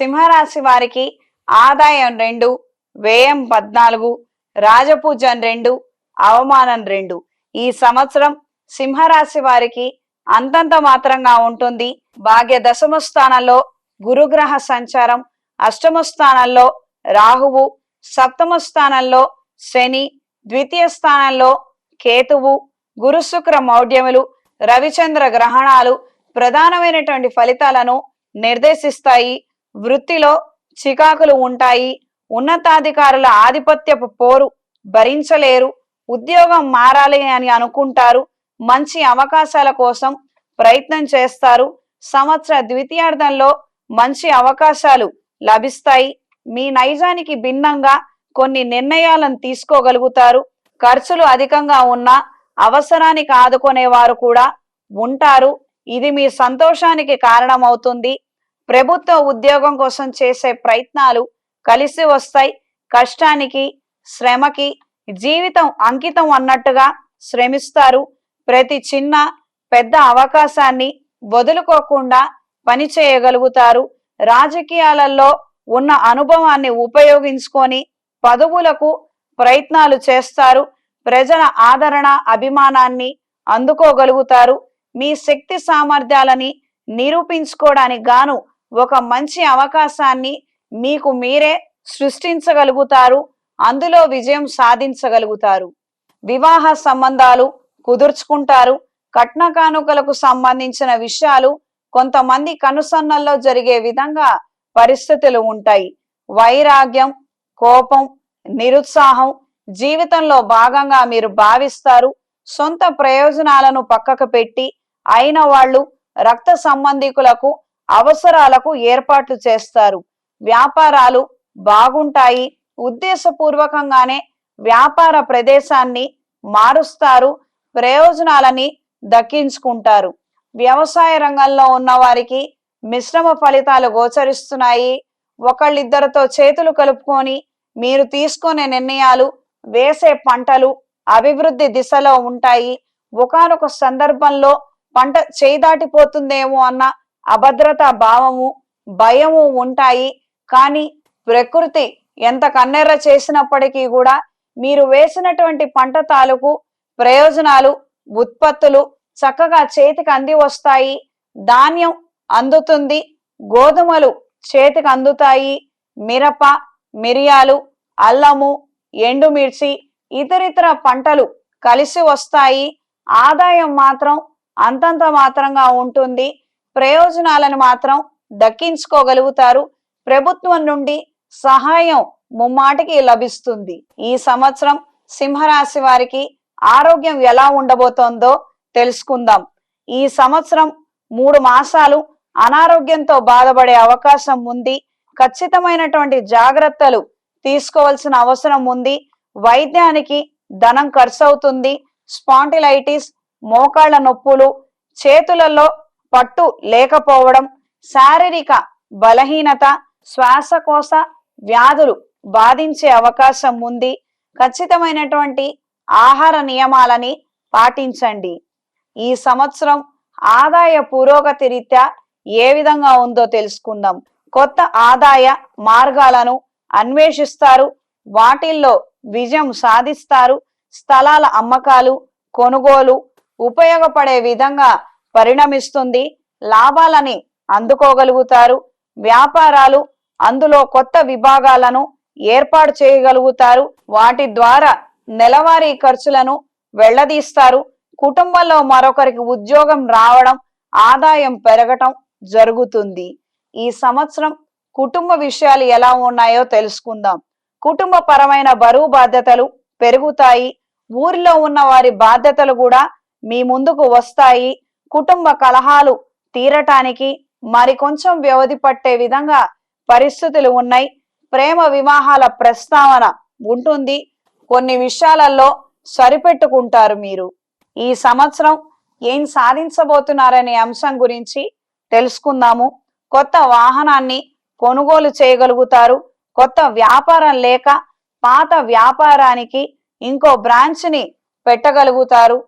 సింహరాశి వారికి ఆదాయం రెండు వ్యయం పద్నాలుగు రాజపూజం రెండు అవమానం రెండు. ఈ సంవత్సరం సింహరాశి వారికి అంతంత మాత్రంగా ఉంటుంది. భాగ్య దశమ స్థానంలో గురుగ్రహ సంచారం అష్టమ స్థానంలో రాహువు సప్తమ స్థానంలో శని ద్వితీయ స్థానంలో కేతువు గురు శుక్ర మౌఢ్యములు రవిచంద్ర గ్రహణాలు ప్రధానమైనటువంటి ఫలితాలను నిర్దేశిస్తాయి. వృత్తిలో చికాకులు ఉంటాయి ఉన్నతాధికారుల ఆధిపత్యపు పోరు భరించలేరు ఉద్యోగం మారాలి అని అనుకుంటారు మంచి అవకాశాల కోసం ప్రయత్నం చేస్తారు సంవత్సర ద్వితీయార్థంలో మంచి అవకాశాలు లభిస్తాయి. మీ నైజానికి భిన్నంగా కొన్ని నిర్ణయాలను తీసుకోగలుగుతారు. ఖర్చులు అధికంగా ఉన్నా అవసరానికి ఆదుకునే వారు కూడా ఉంటారు. ఇది మీ సంతోషానికి కారణమవుతుంది. ప్రభుత్వ ఉద్యోగం కోసం చేసే ప్రయత్నాలు కలిసి వస్తాయి. కష్టానికి శ్రమకి జీవితం అంకితం అన్నట్టుగా శ్రమిస్తారు. ప్రతి చిన్న పెద్ద అవకాశాన్ని వదులుకోకుండా పని చేయగలుగుతారు. రాజకీయాలలో ఉన్న అనుభవాన్ని ఉపయోగించుకొని పదవులకు ప్రయత్నాలు చేస్తారు. ప్రజల ఆదరణ అభిమానాన్ని అందుకోగలుగుతారు. మీ శక్తి సామర్థ్యాలని నిరూపించుకోవడానికి గాను ఒక మంచి అవకాశాన్ని మీకు మీరే సృష్టించగలుగుతారు. అందులో విజయం సాధించగలుగుతారు. వివాహ సంబంధాలు కుదుర్చుకుంటారు. కట్న కానుకలకు సంబంధించిన విషయాలు కొంతమంది కనుసన్నల్లో జరిగే విధంగా పరిస్థితులు ఉంటాయి. వైరాగ్యం కోపం నిరుత్సాహం జీవితంలో భాగంగా మీరు భావిస్తారు. సొంత ప్రయోజనాలను పక్కకు పెట్టి అయిన వాళ్ళు రక్త సంబంధికులకు అవసరాలకు ఏర్పాట్లు చేస్తారు. వ్యాపారాలు బాగుంటాయి. ఉద్దేశపూర్వకంగానే వ్యాపార ప్రదేశాన్ని మారుస్తారు. ప్రయోజనాలని దక్కించుకుంటారు. వ్యవసాయ రంగంలో ఉన్న వారికి మిశ్రమ ఫలితాలు గోచరిస్తున్నాయి. ఒకళ్ళిద్దరితో చేతులు కలుపుకొని మీరు తీసుకునే నిర్ణయాలు వేసే పంటలు అభివృద్ధి దిశలో ఉంటాయి. ఒకానొక సందర్భంలో పంట చేదాటిపోతుందేమో అన్న అభద్రతా భావము భయము ఉంటాయి. కానీ ప్రకృతి ఎంత కన్నెర్ర చేసినప్పటికీ కూడా మీరు వేసినటువంటి పంట తాలూకు ప్రయోజనాలు ఉత్పత్తులు చక్కగా చేతికి అంది వస్తాయి. ధాన్యం అందుతుంది. గోధుమలు చేతికి అందుతాయి. మిరప మిరియాలు అల్లము ఎండుమిర్చి ఇతరితర పంటలు కలిసి వస్తాయి. ఆదాయం మాత్రం అంతంత మాత్రంగా ఉంటుంది. ప్రయోజనాలను మాత్రం దక్కించుకోగలుగుతారు. ప్రభుత్వం నుండి సహాయం ముమ్మాటికి లభిస్తుంది. ఈ సంవత్సరం సింహరాశి వారికి ఆరోగ్యం ఎలా ఉండబోతోందో తెలుసుకుందాం. ఈ సంవత్సరం మూడు మాసాలు అనారోగ్యంతో బాధపడే అవకాశం ఉంది. ఖచ్చితమైనటువంటి జాగ్రత్తలు తీసుకోవాల్సిన అవసరం ఉంది. వైద్యానికి ధనం ఖర్చు అవుతుంది స్పాంటిలైటిస్ మోకాళ్ళ నొప్పులు చేతులలో పట్టు లేకపోవడం శారీరక బలహీనత శ్వాసకోశ వ్యాధులు బాధించే అవకాశం ఉంది. ఖచ్చితమైనటువంటి ఆహార నియమాలని పాటించండి. ఈ సంవత్సరం ఆదాయ పురోగతి రీత్యా ఏ విధంగా ఉందో తెలుసుకుందాం. కొత్త ఆదాయ మార్గాలను అన్వేషిస్తారు. వాటిల్లో విజయం సాధిస్తారు. స్థలాల అమ్మకాలు కొనుగోలు ఉపయోగపడే విధంగా పరిణమిస్తుంది. లాభాలని అందుకోగలుగుతారు. వ్యాపారాలు అందులో కొత్త విభాగాలను ఏర్పాటు చేయగలుగుతారు. వాటి ద్వారా నెలవారీ ఖర్చులను వెళ్ళదీస్తారు. కుటుంబంలో మరొకరికి ఉద్యోగం రావడం ఆదాయం పెరగటం జరుగుతుంది. ఈ సంవత్సరం కుటుంబ విషయాలు ఎలా ఉన్నాయో తెలుసుకుందాం. కుటుంబ పరమైన బరువు బాధ్యతలు పెరుగుతాయి. ఊరిలో ఉన్న వారి బాధ్యతలు కూడా మీ ముందుకు వస్తాయి. కుటుంబ కలహాలు తీరటానికి మరి కొంచెం వ్యవధి పట్టే విధంగా పరిస్థితులు ఉన్నాయి. ప్రేమ వివాహాల ప్రస్తావన ఉంటుంది. కొన్ని విషయాలలో సరిపెట్టుకుంటారు మీరు. ఈ సంవత్సరం ఏం సాధించబోతున్నారనే అంశం గురించి తెలుసుకుందాము. కొత్త వాహనాన్ని కొనుగోలు చేయగలుగుతారు. కొత్త వ్యాపారం లేక పాత వ్యాపారానికి ఇంకో బ్రాంచ్ని పెట్టగలుగుతారు.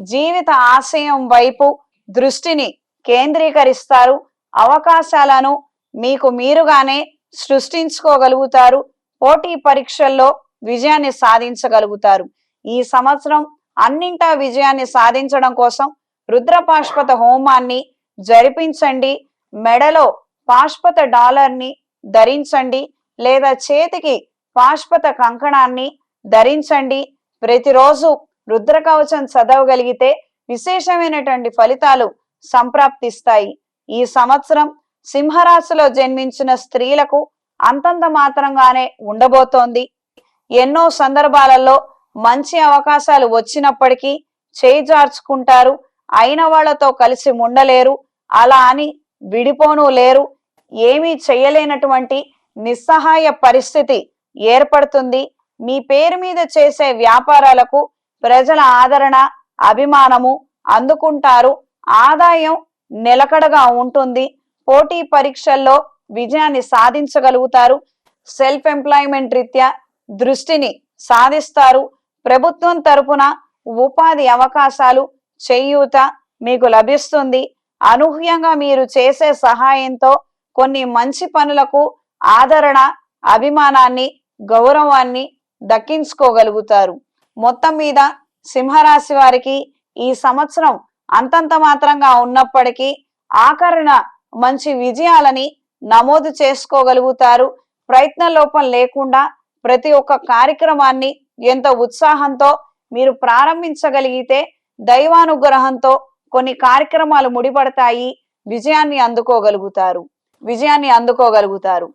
జీవిత ఆశయం వైపు దృష్టిని కేంద్రీకరిస్తారు. అవకాశాలను మీకు మీరుగానే సృష్టించుకోగలుగుతారు. పోటీ పరీక్షల్లో విజయాన్ని సాధించగలుగుతారు. ఈ సంవత్సరం అన్నింటా విజయాన్ని సాధించడం కోసం రుద్రపాష్పత హోమాన్ని జరిపించండి. మెడలో పాష్పత డాలర్ని ధరించండి. లేదా చేతికి పాష్పత కంకణాన్ని ధరించండి. ప్రతిరోజు రుద్ర కవచం చదవగలిగితే విశేషమైనటువంటి ఫలితాలు సంప్రాప్తిస్తాయి. ఈ సంవత్సరం సింహరాశిలో జన్మించిన స్త్రీలకు అంతంత మాత్రంగానే ఉండబోతోంది. ఎన్నో సందర్భాలలో మంచి అవకాశాలు వచ్చినప్పటికీ చేజార్చుకుంటారు. అయిన వాళ్ళతో కలిసి ఉండలేరు. అలా అని విడిపోను లేరు. ఏమీ చేయలేనటువంటి నిస్సహాయ పరిస్థితి ఏర్పడుతుంది. మీ పేరు మీద చేసే వ్యాపారాలకు ప్రజల ఆదరణ అభిమానము అందుకుంటారు. ఆదాయం నిలకడగా ఉంటుంది. పోటీ పరీక్షల్లో విజయాన్ని సాధించగలుగుతారు. సెల్ఫ్ ఎంప్లాయ్మెంట్ రీత్యా దృష్టిని సాధిస్తారు. ప్రభుత్వం తరపున ఉపాధి అవకాశాలు చేయూత మీకు లభిస్తుంది. అనూహ్యంగా మీరు చేసే సహాయంతో కొన్ని మంచి పనులకు ఆదరణ అభిమానాన్ని గౌరవాన్ని దక్కించుకోగలుగుతారు. మొత్తం మీద సింహరాశి వారికి ఈ సంవత్సరం అంతంత మాత్రంగా ఉన్నప్పటికీ ఆకరణ మంచి విజయాలని నమోదు చేసుకోగలుగుతారు. ప్రయత్న లోపం లేకుండా ప్రతి ఒక్క కార్యక్రమాన్ని ఎంతో ఉత్సాహంతో మీరు ప్రారంభించగలిగితే దైవానుగ్రహంతో కొన్ని కార్యక్రమాలు ముడిపడతాయి. విజయాన్ని అందుకోగలుగుతారు. విజయాన్ని అందుకోగలుగుతారు.